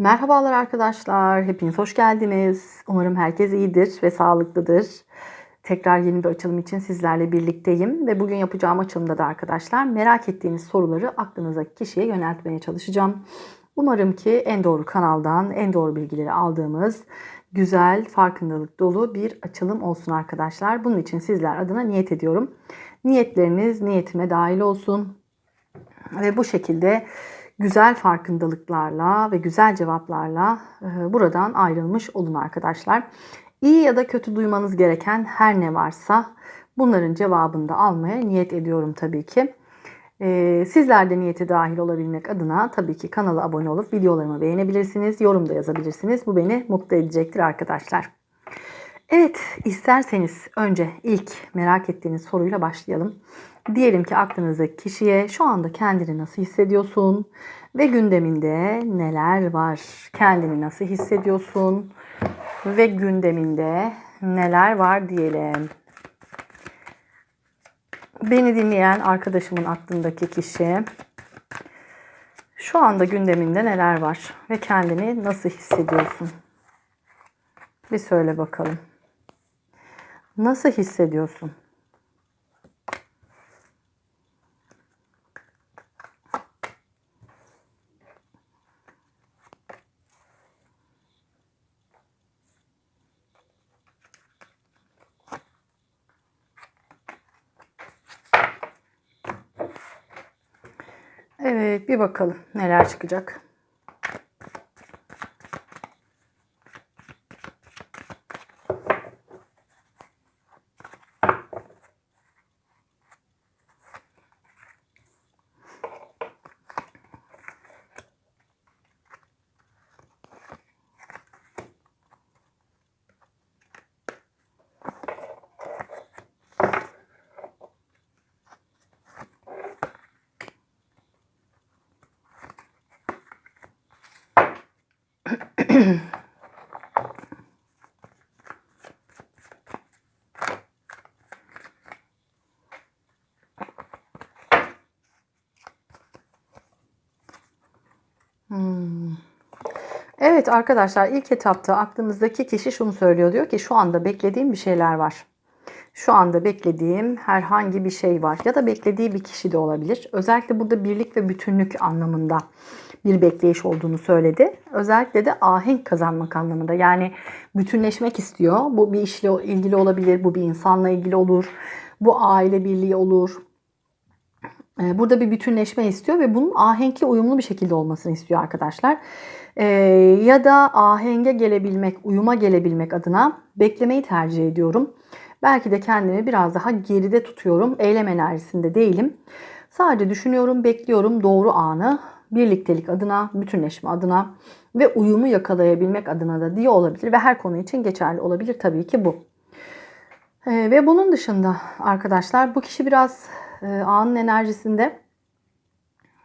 Merhabalar arkadaşlar, hepiniz hoş geldiniz. Umarım herkes iyidir ve sağlıklıdır. Tekrar yeni bir açılım için sizlerle birlikteyim ve bugün yapacağım açılımda da arkadaşlar merak ettiğiniz soruları aklınızdaki kişiye yöneltmeye çalışacağım. Umarım ki en doğru kanaldan en doğru bilgileri aldığımız güzel, farkındalık dolu bir açılım olsun arkadaşlar. Bunun için sizler adına niyet ediyorum. Niyetleriniz niyetime dahil olsun. Ve bu şekilde güzel farkındalıklarla ve güzel cevaplarla e, buradan ayrılmış olun arkadaşlar. İyi ya da kötü duymanız gereken her ne varsa bunların cevabını da almaya niyet ediyorum tabii ki. E, sizler de niyete dahil olabilmek adına tabii ki kanala abone olup videolarımı beğenebilirsiniz. Yorum da yazabilirsiniz. Bu beni mutlu edecektir arkadaşlar. Evet isterseniz önce ilk merak ettiğiniz soruyla başlayalım. Diyelim ki aklınızdaki kişiye şu anda kendini nasıl hissediyorsun ve gündeminde neler var? Kendini nasıl hissediyorsun ve gündeminde neler var diyelim. Beni dinleyen arkadaşımın aklındaki kişi şu anda gündeminde neler var ve kendini nasıl hissediyorsun? Bir söyle bakalım. Nasıl hissediyorsun? Evet bir bakalım neler çıkacak. Hmm. Evet arkadaşlar ilk etapta aklımızdaki kişi şunu söylüyor. Diyor ki şu anda beklediğim bir şeyler var. Şu anda beklediğim herhangi bir şey var. Ya da beklediği bir kişi de olabilir. Özellikle burada birlik ve bütünlük anlamında bir bekleyiş olduğunu söyledi. Özellikle de ahenk kazanmak anlamında. Yani bütünleşmek istiyor. Bu bir işle ilgili olabilir. Bu bir insanla ilgili olur. Bu aile birliği olur. Ee, burada bir bütünleşme istiyor ve bunun ahenkle uyumlu bir şekilde olmasını istiyor arkadaşlar. Ee, ya da ahenge gelebilmek, uyuma gelebilmek adına beklemeyi tercih ediyorum. Belki de kendimi biraz daha geride tutuyorum. Eylem enerjisinde değilim. Sadece düşünüyorum, bekliyorum doğru anı birliktelik adına, bütünleşme adına ve uyumu yakalayabilmek adına da diye olabilir ve her konu için geçerli olabilir tabii ki bu. Ee, ve bunun dışında arkadaşlar bu kişi biraz e, anın enerjisinde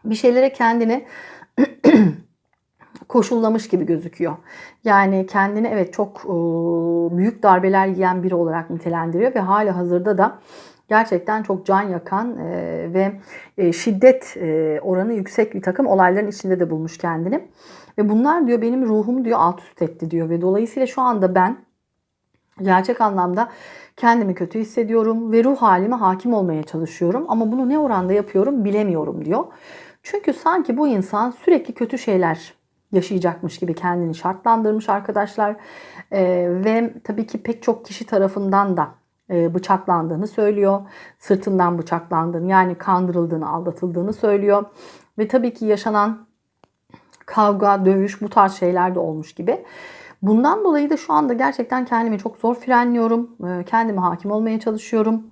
bir şeylere kendini koşullamış gibi gözüküyor. Yani kendini evet çok e, büyük darbeler yiyen biri olarak nitelendiriyor ve hali hazırda da gerçekten çok can yakan e, ve e, şiddet e, oranı yüksek bir takım olayların içinde de bulmuş kendini. Ve bunlar diyor benim ruhumu diyor alt üst etti diyor ve dolayısıyla şu anda ben gerçek anlamda kendimi kötü hissediyorum ve ruh halime hakim olmaya çalışıyorum ama bunu ne oranda yapıyorum bilemiyorum diyor. Çünkü sanki bu insan sürekli kötü şeyler yaşayacakmış gibi kendini şartlandırmış arkadaşlar. Ee, ve tabii ki pek çok kişi tarafından da bıçaklandığını söylüyor. Sırtından bıçaklandığını yani kandırıldığını, aldatıldığını söylüyor. Ve tabii ki yaşanan kavga, dövüş bu tarz şeyler de olmuş gibi. Bundan dolayı da şu anda gerçekten kendimi çok zor frenliyorum. E, kendime hakim olmaya çalışıyorum.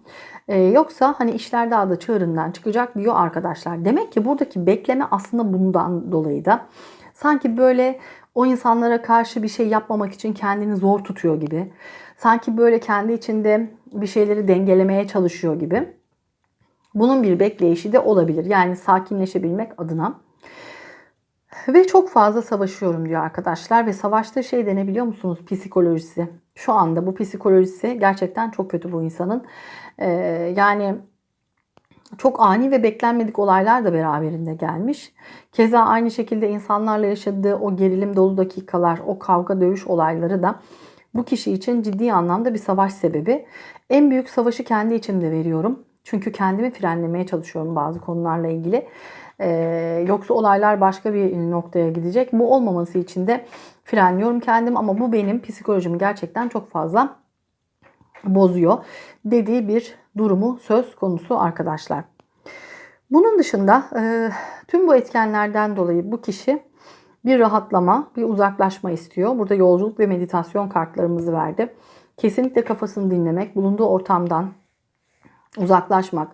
Ee, yoksa hani işler daha da çığırından çıkacak diyor arkadaşlar. Demek ki buradaki bekleme aslında bundan dolayı da sanki böyle o insanlara karşı bir şey yapmamak için kendini zor tutuyor gibi. Sanki böyle kendi içinde bir şeyleri dengelemeye çalışıyor gibi. Bunun bir bekleyişi de olabilir. Yani sakinleşebilmek adına. Ve çok fazla savaşıyorum diyor arkadaşlar. Ve savaştığı şey de ne biliyor musunuz? Psikolojisi. Şu anda bu psikolojisi gerçekten çok kötü bu insanın. Ee, yani çok ani ve beklenmedik olaylar da beraberinde gelmiş. Keza aynı şekilde insanlarla yaşadığı o gerilim dolu dakikalar, o kavga dövüş olayları da bu kişi için ciddi anlamda bir savaş sebebi. En büyük savaşı kendi içimde veriyorum. Çünkü kendimi frenlemeye çalışıyorum bazı konularla ilgili. Ee, yoksa olaylar başka bir noktaya gidecek. Bu olmaması için de frenliyorum kendim ama bu benim psikolojimi gerçekten çok fazla bozuyor dediği bir durumu söz konusu arkadaşlar. Bunun dışında e, tüm bu etkenlerden dolayı bu kişi bir rahatlama, bir uzaklaşma istiyor. Burada yolculuk ve meditasyon kartlarımızı verdi. Kesinlikle kafasını dinlemek, bulunduğu ortamdan uzaklaşmak,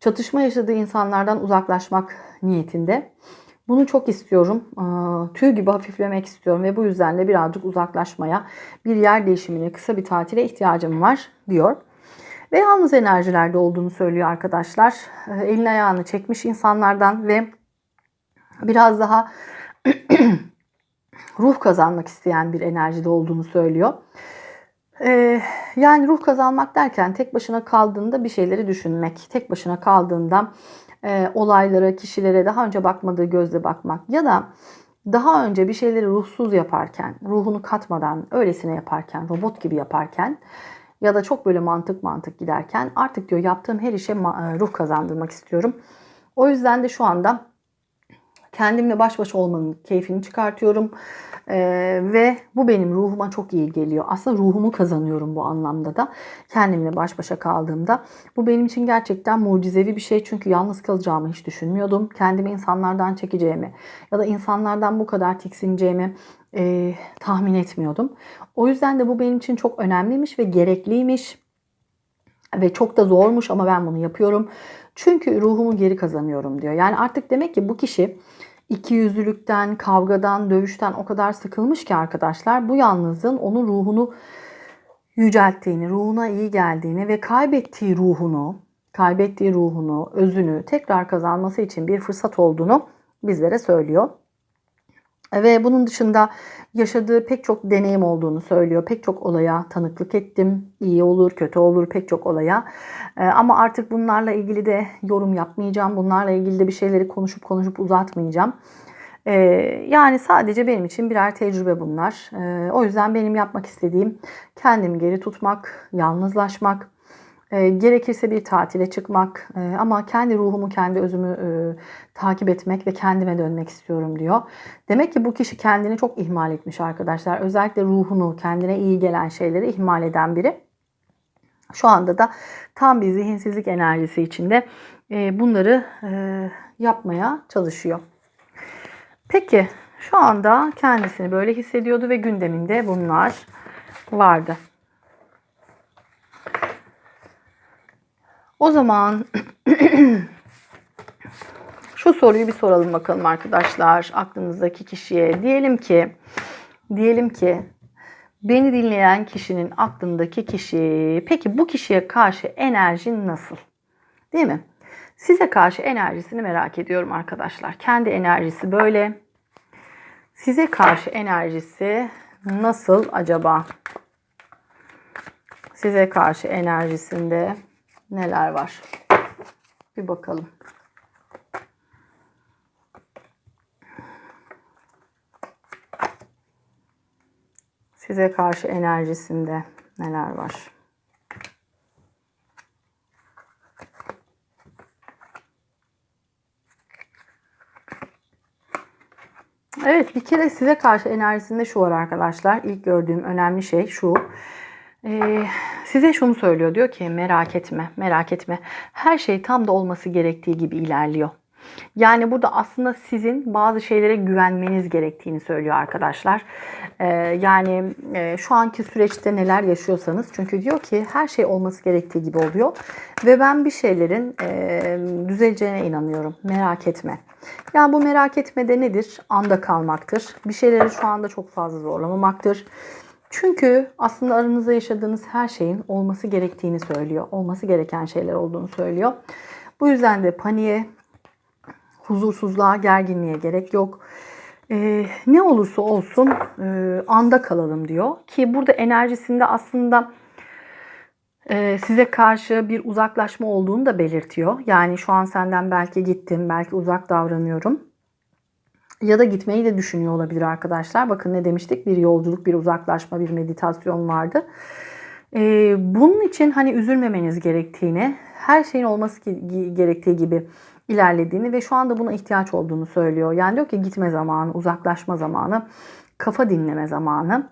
çatışma yaşadığı insanlardan uzaklaşmak niyetinde. Bunu çok istiyorum. Tüy gibi hafiflemek istiyorum ve bu yüzden de birazcık uzaklaşmaya, bir yer değişimine, kısa bir tatile ihtiyacım var diyor. Ve yalnız enerjilerde olduğunu söylüyor arkadaşlar. Elini ayağını çekmiş insanlardan ve biraz daha ruh kazanmak isteyen bir enerjide olduğunu söylüyor. Ee, yani ruh kazanmak derken tek başına kaldığında bir şeyleri düşünmek, tek başına kaldığında e, olaylara, kişilere daha önce bakmadığı gözle bakmak ya da daha önce bir şeyleri ruhsuz yaparken, ruhunu katmadan, öylesine yaparken, robot gibi yaparken ya da çok böyle mantık mantık giderken artık diyor yaptığım her işe ruh kazandırmak istiyorum. O yüzden de şu anda kendimle baş başa olmanın keyfini çıkartıyorum. Ee, ve bu benim ruhuma çok iyi geliyor. Aslında ruhumu kazanıyorum bu anlamda da. Kendimle baş başa kaldığımda. Bu benim için gerçekten mucizevi bir şey. Çünkü yalnız kalacağımı hiç düşünmüyordum. Kendimi insanlardan çekeceğimi ya da insanlardan bu kadar tiksineceğimi e, tahmin etmiyordum. O yüzden de bu benim için çok önemliymiş ve gerekliymiş. Ve çok da zormuş ama ben bunu yapıyorum. Çünkü ruhumu geri kazanıyorum diyor. Yani artık demek ki bu kişi iki yüzlülükten, kavgadan, dövüşten o kadar sıkılmış ki arkadaşlar bu yalnızlığın onun ruhunu yücelttiğini, ruhuna iyi geldiğini ve kaybettiği ruhunu, kaybettiği ruhunu, özünü tekrar kazanması için bir fırsat olduğunu bizlere söylüyor. Ve bunun dışında yaşadığı pek çok deneyim olduğunu söylüyor. Pek çok olaya tanıklık ettim. İyi olur, kötü olur pek çok olaya. Ee, ama artık bunlarla ilgili de yorum yapmayacağım. Bunlarla ilgili de bir şeyleri konuşup konuşup uzatmayacağım. Ee, yani sadece benim için birer tecrübe bunlar. Ee, o yüzden benim yapmak istediğim kendimi geri tutmak, yalnızlaşmak, e, gerekirse bir tatile çıkmak e, ama kendi ruhumu, kendi özümü e, takip etmek ve kendime dönmek istiyorum diyor. Demek ki bu kişi kendini çok ihmal etmiş arkadaşlar. Özellikle ruhunu, kendine iyi gelen şeyleri ihmal eden biri. Şu anda da tam bir zihinsizlik enerjisi içinde e, bunları e, yapmaya çalışıyor. Peki şu anda kendisini böyle hissediyordu ve gündeminde bunlar vardı. O zaman şu soruyu bir soralım bakalım arkadaşlar aklınızdaki kişiye. Diyelim ki diyelim ki beni dinleyen kişinin aklındaki kişi peki bu kişiye karşı enerjin nasıl? Değil mi? Size karşı enerjisini merak ediyorum arkadaşlar. Kendi enerjisi böyle. Size karşı enerjisi nasıl acaba? Size karşı enerjisinde neler var? Bir bakalım. Size karşı enerjisinde neler var? Evet bir kere size karşı enerjisinde şu var arkadaşlar. İlk gördüğüm önemli şey şu. Ee, size şunu söylüyor. Diyor ki merak etme, merak etme. Her şey tam da olması gerektiği gibi ilerliyor. Yani burada aslında sizin bazı şeylere güvenmeniz gerektiğini söylüyor arkadaşlar. Ee, yani e, şu anki süreçte neler yaşıyorsanız çünkü diyor ki her şey olması gerektiği gibi oluyor. Ve ben bir şeylerin e, düzeleceğine inanıyorum. Merak etme. Yani bu merak etme de nedir? Anda kalmaktır. Bir şeyleri şu anda çok fazla zorlamamaktır. Çünkü aslında aranızda yaşadığınız her şeyin olması gerektiğini söylüyor. Olması gereken şeyler olduğunu söylüyor. Bu yüzden de paniğe, huzursuzluğa, gerginliğe gerek yok. Ee, ne olursa olsun e, anda kalalım diyor. Ki burada enerjisinde aslında Ee, size karşı bir uzaklaşma olduğunu da belirtiyor. Yani şu an senden belki gittim, belki uzak davranıyorum. Ya da gitmeyi de düşünüyor olabilir arkadaşlar. Bakın ne demiştik? Bir yolculuk, bir uzaklaşma, bir meditasyon vardı. Ee, bunun için hani üzülmemeniz gerektiğini, her şeyin olması gerektiği gibi ilerlediğini ve şu anda buna ihtiyaç olduğunu söylüyor. Yani diyor ki gitme zamanı, uzaklaşma zamanı, kafa dinleme zamanı.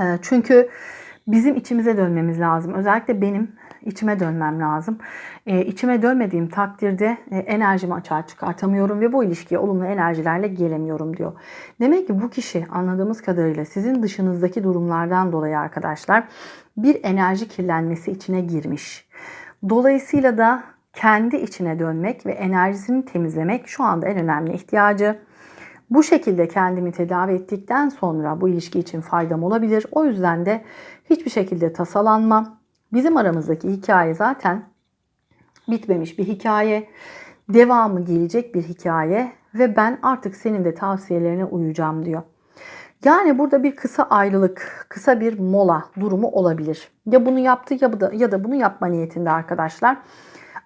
Ee, Çünkü bizim içimize dönmemiz lazım. Özellikle benim içime dönmem lazım. Ee, içime dönmediğim takdirde e, enerjimi açığa çıkartamıyorum ve bu ilişkiye olumlu enerjilerle gelemiyorum diyor. Demek ki bu kişi anladığımız kadarıyla sizin dışınızdaki durumlardan dolayı arkadaşlar bir enerji kirlenmesi içine girmiş. Dolayısıyla da kendi içine dönmek ve enerjisini temizlemek şu anda en önemli ihtiyacı. Bu şekilde kendimi tedavi ettikten sonra bu ilişki için faydam olabilir. O yüzden de hiçbir şekilde tasalanma. Bizim aramızdaki hikaye zaten bitmemiş bir hikaye. Devamı gelecek bir hikaye ve ben artık senin de tavsiyelerine uyacağım diyor. Yani burada bir kısa ayrılık, kısa bir mola durumu olabilir. Ya bunu yaptı ya da ya da bunu yapma niyetinde arkadaşlar.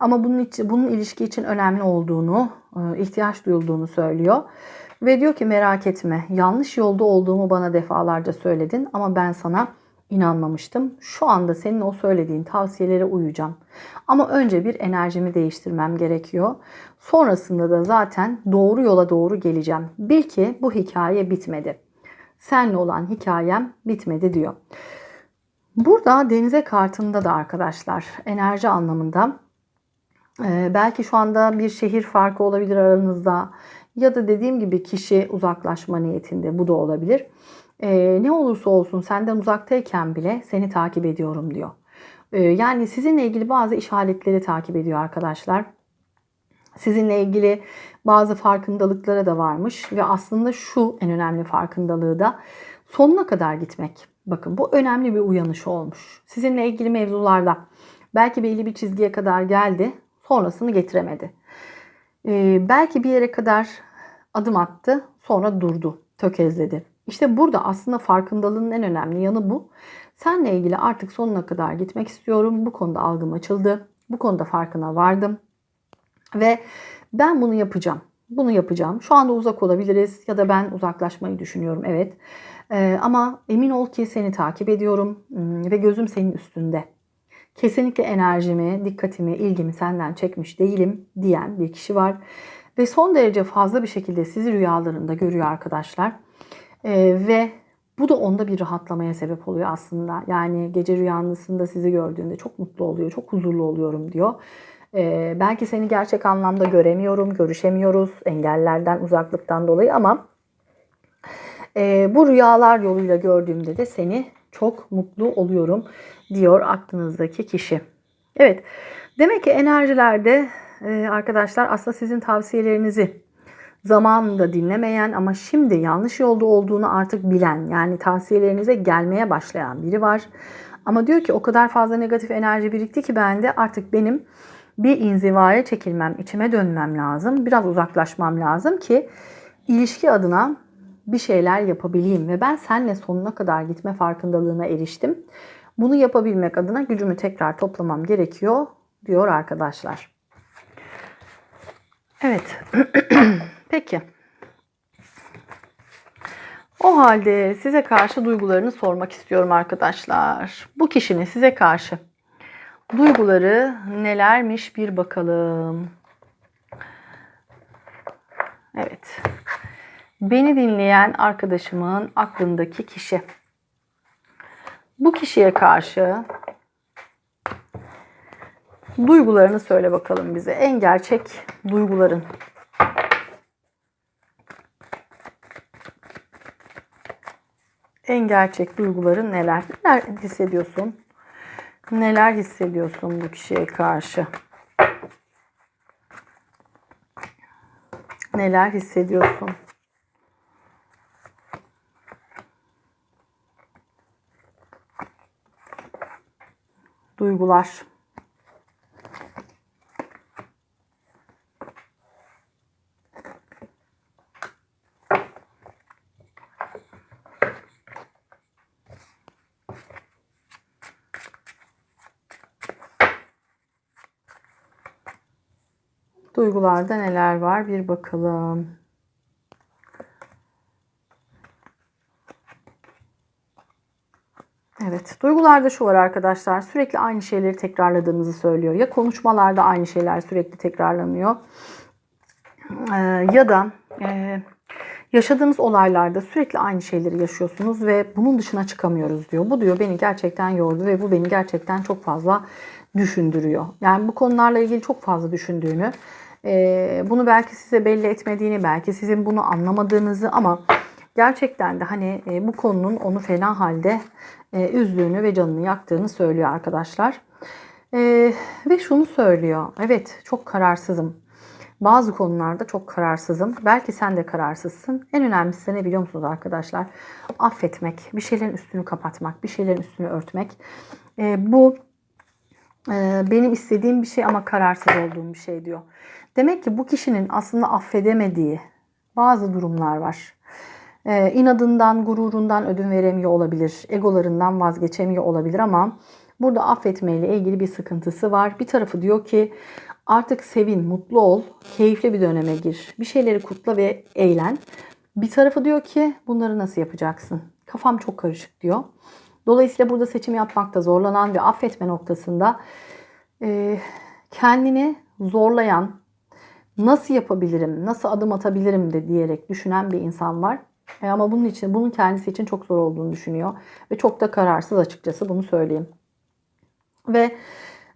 Ama bunun için bunun ilişki için önemli olduğunu, e, ihtiyaç duyulduğunu söylüyor. Ve diyor ki merak etme. Yanlış yolda olduğumu bana defalarca söyledin ama ben sana inanmamıştım. Şu anda senin o söylediğin tavsiyelere uyacağım. Ama önce bir enerjimi değiştirmem gerekiyor. Sonrasında da zaten doğru yola doğru geleceğim. Bil ki bu hikaye bitmedi. Senle olan hikayem bitmedi diyor. Burada denize kartında da arkadaşlar enerji anlamında e, belki şu anda bir şehir farkı olabilir aranızda ya da dediğim gibi kişi uzaklaşma niyetinde bu da olabilir. E, ne olursa olsun senden uzaktayken bile seni takip ediyorum diyor. E, yani sizinle ilgili bazı işaretleri takip ediyor arkadaşlar. Sizinle ilgili bazı farkındalıklara da varmış ve aslında şu en önemli farkındalığı da sonuna kadar gitmek. Bakın bu önemli bir uyanış olmuş. Sizinle ilgili mevzularda belki belli bir çizgiye kadar geldi, sonrasını getiremedi. Ee, belki bir yere kadar adım attı, sonra durdu, tökezledi. İşte burada aslında farkındalığın en önemli yanı bu. Seninle ilgili artık sonuna kadar gitmek istiyorum. Bu konuda algım açıldı. Bu konuda farkına vardım. Ve ben bunu yapacağım. Bunu yapacağım. Şu anda uzak olabiliriz ya da ben uzaklaşmayı düşünüyorum. Evet. Ee, ama emin ol ki seni takip ediyorum hmm, ve gözüm senin üstünde. Kesinlikle enerjimi, dikkatimi, ilgimi senden çekmiş değilim diyen bir kişi var. Ve son derece fazla bir şekilde sizi rüyalarında görüyor arkadaşlar. Ee, ve bu da onda bir rahatlamaya sebep oluyor aslında. Yani gece rüyasında sizi gördüğünde çok mutlu oluyor, çok huzurlu oluyorum diyor. Ee, belki seni gerçek anlamda göremiyorum, görüşemiyoruz engellerden, uzaklıktan dolayı ama e, bu rüyalar yoluyla gördüğümde de seni çok mutlu oluyorum diyor aklınızdaki kişi. Evet, demek ki enerjilerde e, arkadaşlar aslında sizin tavsiyelerinizi zamanında dinlemeyen ama şimdi yanlış yolda olduğunu artık bilen yani tavsiyelerinize gelmeye başlayan biri var. Ama diyor ki o kadar fazla negatif enerji birikti ki bende artık benim bir inzivaya çekilmem, içime dönmem lazım. Biraz uzaklaşmam lazım ki ilişki adına bir şeyler yapabileyim ve ben seninle sonuna kadar gitme farkındalığına eriştim. Bunu yapabilmek adına gücümü tekrar toplamam gerekiyor diyor arkadaşlar. Evet. Peki. O halde size karşı duygularını sormak istiyorum arkadaşlar. Bu kişinin size karşı duyguları nelermiş bir bakalım. Evet. Beni dinleyen arkadaşımın aklındaki kişi. Bu kişiye karşı duygularını söyle bakalım bize. En gerçek duyguların. En gerçek duyguların neler? Neler hissediyorsun? Neler hissediyorsun bu kişiye karşı? Neler hissediyorsun? Duygular. Duygularda neler var bir bakalım. Evet, duygularda şu var arkadaşlar. Sürekli aynı şeyleri tekrarladığınızı söylüyor. Ya konuşmalarda aynı şeyler sürekli tekrarlanıyor. Ee, ya da e, yaşadığınız olaylarda sürekli aynı şeyleri yaşıyorsunuz ve bunun dışına çıkamıyoruz diyor. Bu diyor beni gerçekten yordu ve bu beni gerçekten çok fazla düşündürüyor. Yani bu konularla ilgili çok fazla düşündüğünü, e, bunu belki size belli etmediğini, belki sizin bunu anlamadığınızı ama gerçekten de hani e, bu konunun onu fena halde e, üzdüğünü ve canını yaktığını söylüyor arkadaşlar. Ve şunu söylüyor. Evet çok kararsızım. Bazı konularda çok kararsızım. Belki sen de kararsızsın. En önemlisi ne biliyor musunuz arkadaşlar? Affetmek, bir şeylerin üstünü kapatmak, bir şeylerin üstünü örtmek. E, bu benim istediğim bir şey ama kararsız olduğum bir şey diyor. Demek ki bu kişinin aslında affedemediği bazı durumlar var. Ee, inadından, gururundan ödün veremiyor olabilir. Egolarından vazgeçemiyor olabilir ama burada affetmeyle ilgili bir sıkıntısı var. Bir tarafı diyor ki artık sevin, mutlu ol, keyifli bir döneme gir. Bir şeyleri kutla ve eğlen. Bir tarafı diyor ki bunları nasıl yapacaksın? Kafam çok karışık diyor. Dolayısıyla burada seçim yapmakta zorlanan ve affetme noktasında e, kendini zorlayan, nasıl yapabilirim, nasıl adım atabilirim de diyerek düşünen bir insan var. E ama bunun için, bunun kendisi için çok zor olduğunu düşünüyor. Ve çok da kararsız açıkçası bunu söyleyeyim. Ve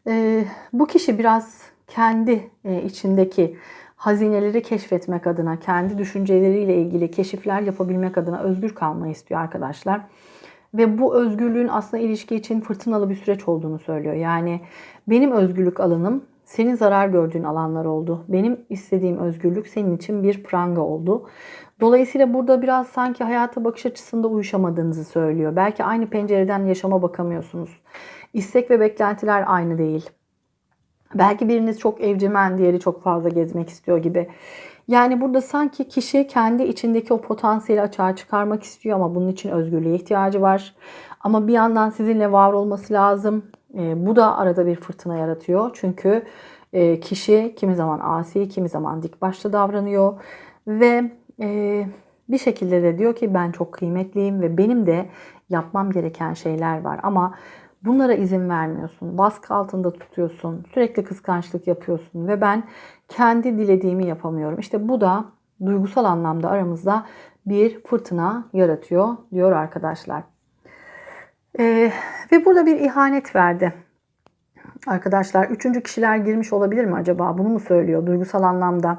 e, bu kişi biraz kendi içindeki hazineleri keşfetmek adına, kendi düşünceleriyle ilgili keşifler yapabilmek adına özgür kalmayı istiyor arkadaşlar. Ve bu özgürlüğün aslında ilişki için fırtınalı bir süreç olduğunu söylüyor. Yani benim özgürlük alanım senin zarar gördüğün alanlar oldu. Benim istediğim özgürlük senin için bir pranga oldu. Dolayısıyla burada biraz sanki hayata bakış açısında uyuşamadığınızı söylüyor. Belki aynı pencereden yaşama bakamıyorsunuz. İstek ve beklentiler aynı değil. Belki biriniz çok evcimen, diğeri çok fazla gezmek istiyor gibi. Yani burada sanki kişi kendi içindeki o potansiyeli açığa çıkarmak istiyor ama bunun için özgürlüğe ihtiyacı var. Ama bir yandan sizinle var olması lazım. E, bu da arada bir fırtına yaratıyor. Çünkü e, kişi kimi zaman asi, kimi zaman dik başlı davranıyor. Ve e, bir şekilde de diyor ki ben çok kıymetliyim ve benim de yapmam gereken şeyler var. Ama bunlara izin vermiyorsun. Baskı altında tutuyorsun. Sürekli kıskançlık yapıyorsun ve ben kendi dilediğimi yapamıyorum. İşte bu da duygusal anlamda aramızda bir fırtına yaratıyor diyor arkadaşlar. Ee, ve burada bir ihanet verdi. Arkadaşlar üçüncü kişiler girmiş olabilir mi acaba? Bunu mu söylüyor duygusal anlamda?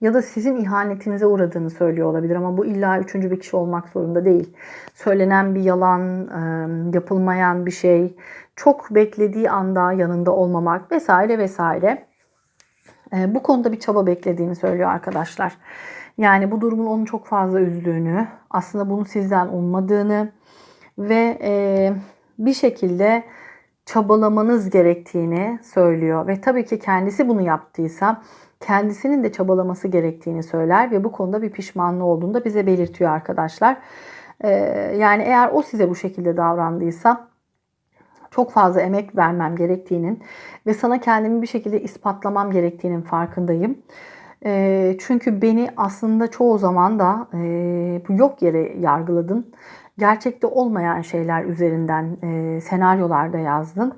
Ya da sizin ihanetinize uğradığını söylüyor olabilir ama bu illa üçüncü bir kişi olmak zorunda değil. Söylenen bir yalan, yapılmayan bir şey, çok beklediği anda yanında olmamak vesaire vesaire. Bu konuda bir çaba beklediğini söylüyor arkadaşlar. Yani bu durumun onu çok fazla üzdüğünü, aslında bunu sizden ummadığını ve bir şekilde çabalamanız gerektiğini söylüyor. Ve tabii ki kendisi bunu yaptıysa kendisinin de çabalaması gerektiğini söyler ve bu konuda bir pişmanlığı olduğunu da bize belirtiyor arkadaşlar. Ee, yani eğer o size bu şekilde davrandıysa çok fazla emek vermem gerektiğinin ve sana kendimi bir şekilde ispatlamam gerektiğinin farkındayım. Ee, çünkü beni aslında çoğu zaman da e, yok yere yargıladın. Gerçekte olmayan şeyler üzerinden e, senaryolarda yazdın.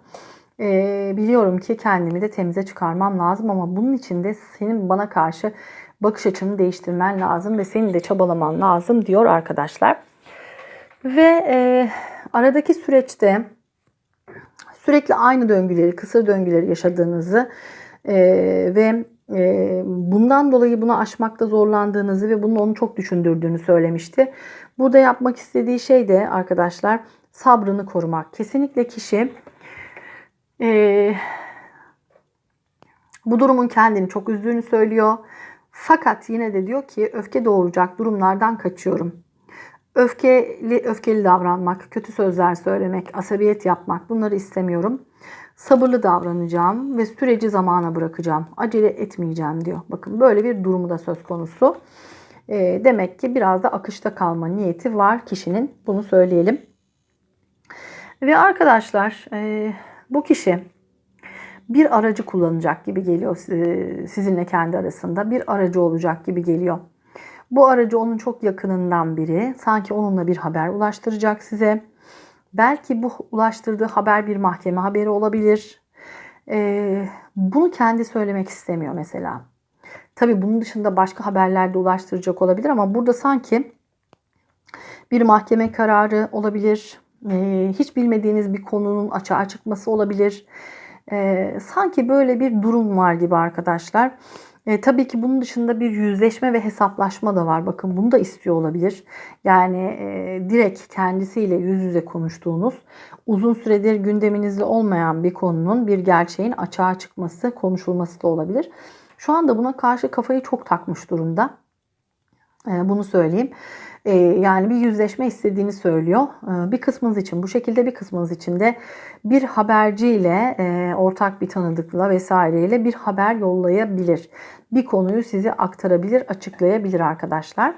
E, biliyorum ki kendimi de temize çıkarmam lazım ama bunun için de senin bana karşı bakış açını değiştirmen lazım ve senin de çabalaman lazım diyor arkadaşlar. Ve e, aradaki süreçte sürekli aynı döngüleri, kısır döngüleri yaşadığınızı e, ve e, bundan dolayı bunu aşmakta zorlandığınızı ve bunu onu çok düşündürdüğünü söylemişti. Burada yapmak istediği şey de arkadaşlar sabrını korumak. Kesinlikle kişi e, bu durumun kendini çok üzdüğünü söylüyor. Fakat yine de diyor ki öfke doğuracak durumlardan kaçıyorum. Öfkeli öfkeli davranmak, kötü sözler söylemek, asabiyet yapmak bunları istemiyorum. Sabırlı davranacağım ve süreci zamana bırakacağım. Acele etmeyeceğim diyor. Bakın böyle bir durumu da söz konusu. E, demek ki biraz da akışta kalma niyeti var kişinin. Bunu söyleyelim. Ve arkadaşlar e, bu kişi bir aracı kullanacak gibi geliyor e, sizinle kendi arasında. Bir aracı olacak gibi geliyor. Bu aracı onun çok yakınından biri. Sanki onunla bir haber ulaştıracak size. Belki bu ulaştırdığı haber bir mahkeme haberi olabilir. Ee, bunu kendi söylemek istemiyor mesela. Tabii bunun dışında başka haberlerde ulaştıracak olabilir ama burada sanki bir mahkeme kararı olabilir. Ee, hiç bilmediğiniz bir konunun açığa çıkması olabilir. Ee, sanki böyle bir durum var gibi arkadaşlar. E, tabii ki bunun dışında bir yüzleşme ve hesaplaşma da var. Bakın bunu da istiyor olabilir. Yani e, direkt kendisiyle yüz yüze konuştuğunuz, uzun süredir gündeminizde olmayan bir konunun, bir gerçeğin açığa çıkması, konuşulması da olabilir. Şu anda buna karşı kafayı çok takmış durumda. E, bunu söyleyeyim. E, yani bir yüzleşme istediğini söylüyor. E, bir kısmınız için bu şekilde bir kısmınız için de bir haberciyle e, ortak bir tanıdıkla vesaireyle bir haber yollayabilir. Bir konuyu size aktarabilir, açıklayabilir arkadaşlar.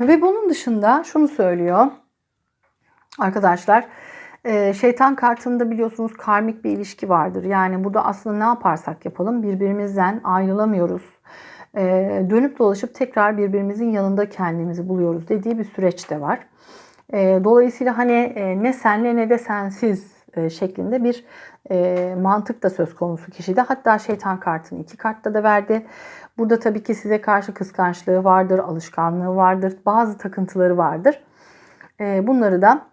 Ve bunun dışında şunu söylüyor arkadaşlar. Şeytan kartında biliyorsunuz karmik bir ilişki vardır. Yani burada aslında ne yaparsak yapalım birbirimizden ayrılamıyoruz ee, dönüp dolaşıp tekrar birbirimizin yanında kendimizi buluyoruz dediği bir süreç de var. Ee, dolayısıyla hani e, ne senle ne de sensiz e, şeklinde bir e, mantık da söz konusu kişide. Hatta şeytan kartını iki kartta da verdi. Burada tabii ki size karşı kıskançlığı vardır, alışkanlığı vardır, bazı takıntıları vardır. Bunları da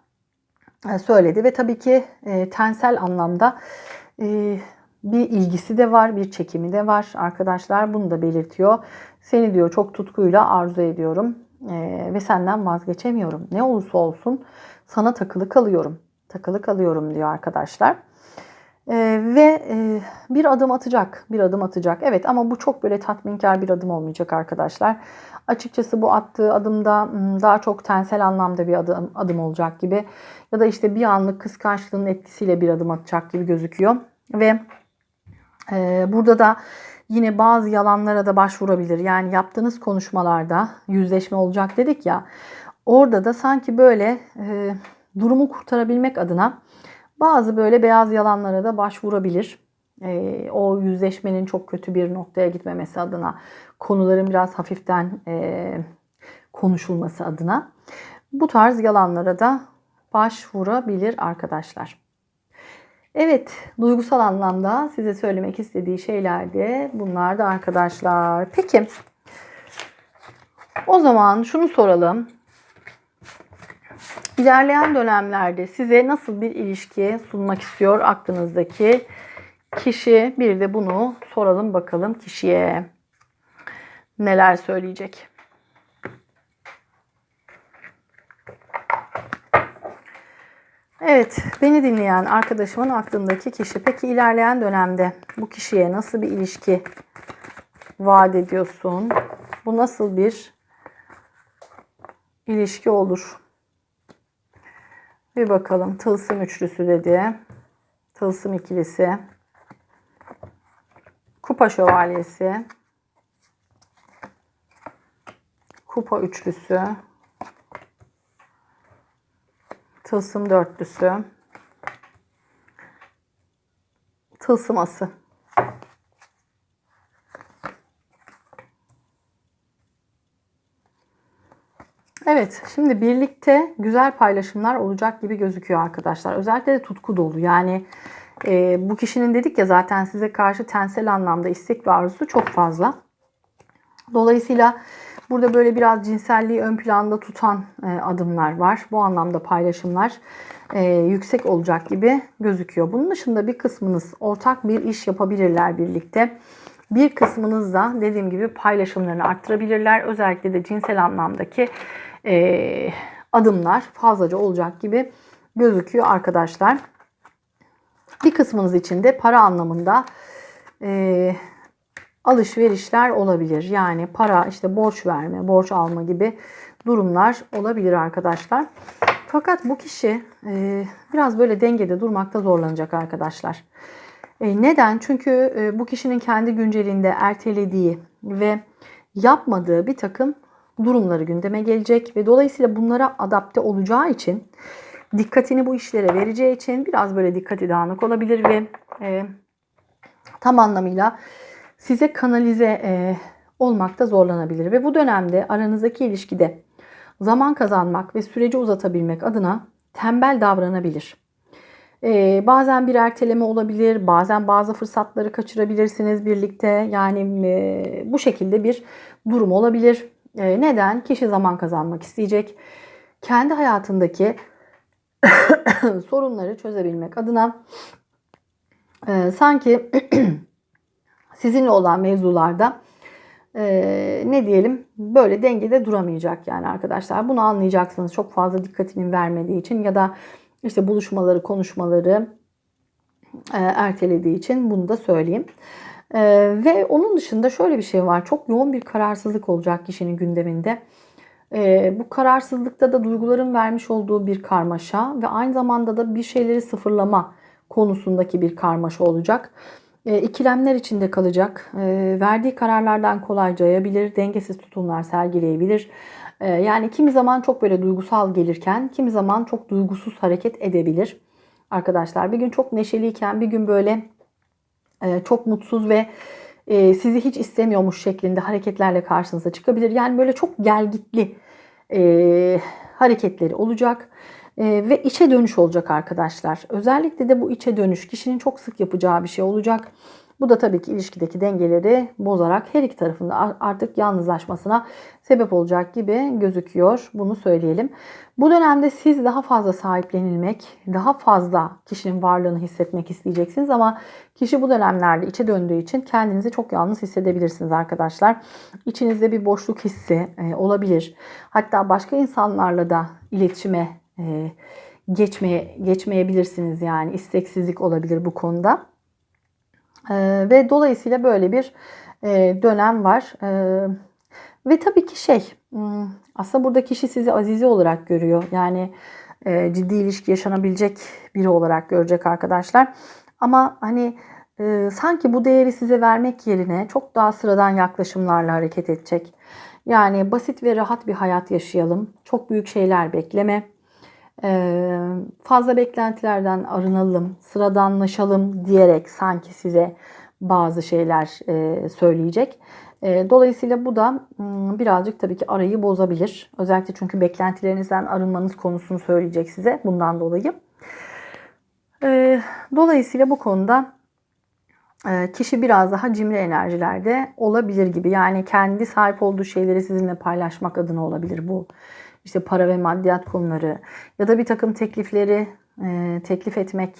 söyledi ve tabii ki tensel anlamda bir ilgisi de var, bir çekimi de var arkadaşlar. Bunu da belirtiyor. Seni diyor çok tutkuyla arzu ediyorum ee, ve senden vazgeçemiyorum. Ne olursa olsun sana takılı kalıyorum. Takılı kalıyorum diyor arkadaşlar. Ee, ve e, bir adım atacak, bir adım atacak. Evet ama bu çok böyle tatminkar bir adım olmayacak arkadaşlar. Açıkçası bu attığı adımda daha çok tensel anlamda bir adım, adım olacak gibi. Ya da işte bir anlık kıskançlığın etkisiyle bir adım atacak gibi gözüküyor. Ve burada da yine bazı yalanlara da başvurabilir. Yani yaptığınız konuşmalarda yüzleşme olacak dedik ya. Orada da sanki böyle e, durumu kurtarabilmek adına bazı böyle beyaz yalanlara da başvurabilir. E, o yüzleşmenin çok kötü bir noktaya gitmemesi adına, konuların biraz hafiften e, konuşulması adına bu tarz yalanlara da başvurabilir arkadaşlar. Evet, duygusal anlamda size söylemek istediği şeyler de bunlar da arkadaşlar. Peki, o zaman şunu soralım. İlerleyen dönemlerde size nasıl bir ilişki sunmak istiyor aklınızdaki kişi? Bir de bunu soralım bakalım kişiye. Neler söyleyecek? Evet, beni dinleyen arkadaşımın aklındaki kişi. Peki ilerleyen dönemde bu kişiye nasıl bir ilişki vaat ediyorsun? Bu nasıl bir ilişki olur? Bir bakalım. Tılsım üçlüsü dedi. Tılsım ikilisi. Kupa şövalyesi. Kupa üçlüsü. Tılsım dörtlüsü. Tılsım ası. Evet, şimdi birlikte güzel paylaşımlar olacak gibi gözüküyor arkadaşlar. Özellikle de tutku dolu. Yani e, bu kişinin dedik ya zaten size karşı tensel anlamda istek ve arzusu çok fazla. Dolayısıyla Burada böyle biraz cinselliği ön planda tutan e, adımlar var. Bu anlamda paylaşımlar e, yüksek olacak gibi gözüküyor. Bunun dışında bir kısmınız ortak bir iş yapabilirler birlikte. Bir kısmınız da dediğim gibi paylaşımlarını arttırabilirler. Özellikle de cinsel anlamdaki e, adımlar fazlaca olacak gibi gözüküyor arkadaşlar. Bir kısmınız için de para anlamında e, alışverişler olabilir. Yani para, işte borç verme, borç alma gibi durumlar olabilir arkadaşlar. Fakat bu kişi e, biraz böyle dengede durmakta zorlanacak arkadaşlar. E, neden? Çünkü e, bu kişinin kendi güncelinde ertelediği ve yapmadığı bir takım durumları gündeme gelecek ve dolayısıyla bunlara adapte olacağı için dikkatini bu işlere vereceği için biraz böyle dikkati dağınık olabilir ve e, tam anlamıyla size kanalize e, olmakta zorlanabilir. Ve bu dönemde aranızdaki ilişkide zaman kazanmak ve süreci uzatabilmek adına tembel davranabilir. Ee, bazen bir erteleme olabilir, bazen bazı fırsatları kaçırabilirsiniz birlikte. Yani e, bu şekilde bir durum olabilir. E, neden? Kişi zaman kazanmak isteyecek. Kendi hayatındaki sorunları çözebilmek adına e, sanki sizinle olan mevzularda e, ne diyelim böyle dengede duramayacak yani arkadaşlar. Bunu anlayacaksınız çok fazla dikkatinin vermediği için ya da işte buluşmaları, konuşmaları e, ertelediği için bunu da söyleyeyim. E, ve onun dışında şöyle bir şey var. Çok yoğun bir kararsızlık olacak kişinin gündeminde. E, bu kararsızlıkta da duyguların vermiş olduğu bir karmaşa ve aynı zamanda da bir şeyleri sıfırlama konusundaki bir karmaşa olacak. E, ikilemler içinde kalacak. E, verdiği kararlardan kolayca yayabilir, dengesiz tutumlar sergileyebilir. E, yani kimi zaman çok böyle duygusal gelirken, kimi zaman çok duygusuz hareket edebilir. Arkadaşlar bir gün çok neşeliyken, bir gün böyle e, çok mutsuz ve e, sizi hiç istemiyormuş şeklinde hareketlerle karşınıza çıkabilir. Yani böyle çok gelgitli e, hareketleri olacak. E, ve içe dönüş olacak arkadaşlar. Özellikle de bu içe dönüş kişinin çok sık yapacağı bir şey olacak. Bu da tabii ki ilişkideki dengeleri bozarak her iki tarafında artık yalnızlaşmasına sebep olacak gibi gözüküyor. Bunu söyleyelim. Bu dönemde siz daha fazla sahiplenilmek, daha fazla kişinin varlığını hissetmek isteyeceksiniz ama kişi bu dönemlerde içe döndüğü için kendinizi çok yalnız hissedebilirsiniz arkadaşlar. İçinizde bir boşluk hissi e, olabilir. Hatta başka insanlarla da iletişime e, geçmeye geçmeyebilirsiniz yani isteksizlik olabilir bu konuda. E, ve dolayısıyla böyle bir e, dönem var. Ve tabii ki şey hmm, aslında burada kişi sizi azize olarak görüyor. Yani ciddi ilişki yaşanabilecek biri olarak görecek arkadaşlar. Ama hani sanki bu değeri size vermek yerine çok daha sıradan yaklaşımlarla hareket edecek. Yani basit ve rahat bir hayat yaşayalım. Çok büyük şeyler bekleme. Ee, fazla beklentilerden arınalım, sıradanlaşalım diyerek sanki size bazı şeyler e, söyleyecek. E, dolayısıyla bu da hmm, birazcık tabii ki arayı bozabilir. Özellikle çünkü beklentilerinizden arınmanız konusunu söyleyecek size bundan dolayı. E, dolayısıyla bu konuda kişi biraz daha cimri enerjilerde olabilir gibi. Yani kendi sahip olduğu şeyleri sizinle paylaşmak adına olabilir bu işte para ve maddiyat konuları ya da bir takım teklifleri e, teklif etmek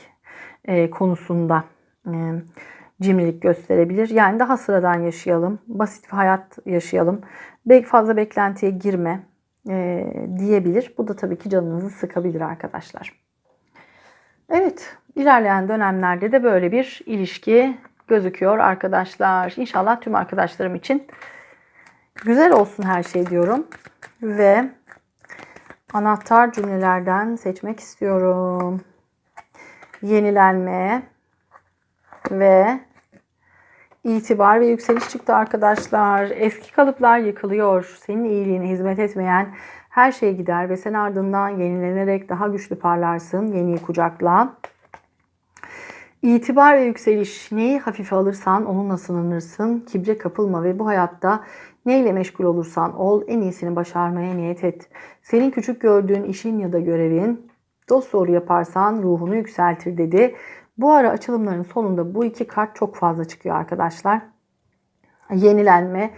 e, konusunda e, cimrilik gösterebilir. Yani daha sıradan yaşayalım, basit bir hayat yaşayalım, belki fazla beklentiye girme e, diyebilir. Bu da tabii ki canınızı sıkabilir arkadaşlar. Evet, ilerleyen dönemlerde de böyle bir ilişki gözüküyor arkadaşlar. İnşallah tüm arkadaşlarım için güzel olsun her şey diyorum. Ve anahtar cümlelerden seçmek istiyorum. Yenilenme ve itibar ve yükseliş çıktı arkadaşlar. Eski kalıplar yıkılıyor. Senin iyiliğine hizmet etmeyen her şey gider ve sen ardından yenilenerek daha güçlü parlarsın. Yeniyi kucakla. İtibar ve yükseliş neyi hafife alırsan onunla sınanırsın. Kibre kapılma ve bu hayatta neyle meşgul olursan ol en iyisini başarmaya niyet et. Senin küçük gördüğün işin ya da görevin dost doğru yaparsan ruhunu yükseltir dedi. Bu ara açılımların sonunda bu iki kart çok fazla çıkıyor arkadaşlar. Yenilenme,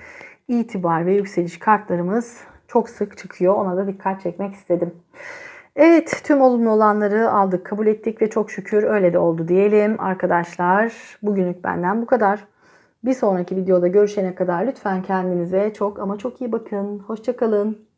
itibar ve yükseliş kartlarımız çok sık çıkıyor. Ona da dikkat çekmek istedim. Evet tüm olumlu olanları aldık kabul ettik ve çok şükür öyle de oldu diyelim arkadaşlar. Bugünlük benden bu kadar. Bir sonraki videoda görüşene kadar lütfen kendinize çok ama çok iyi bakın. Hoşçakalın.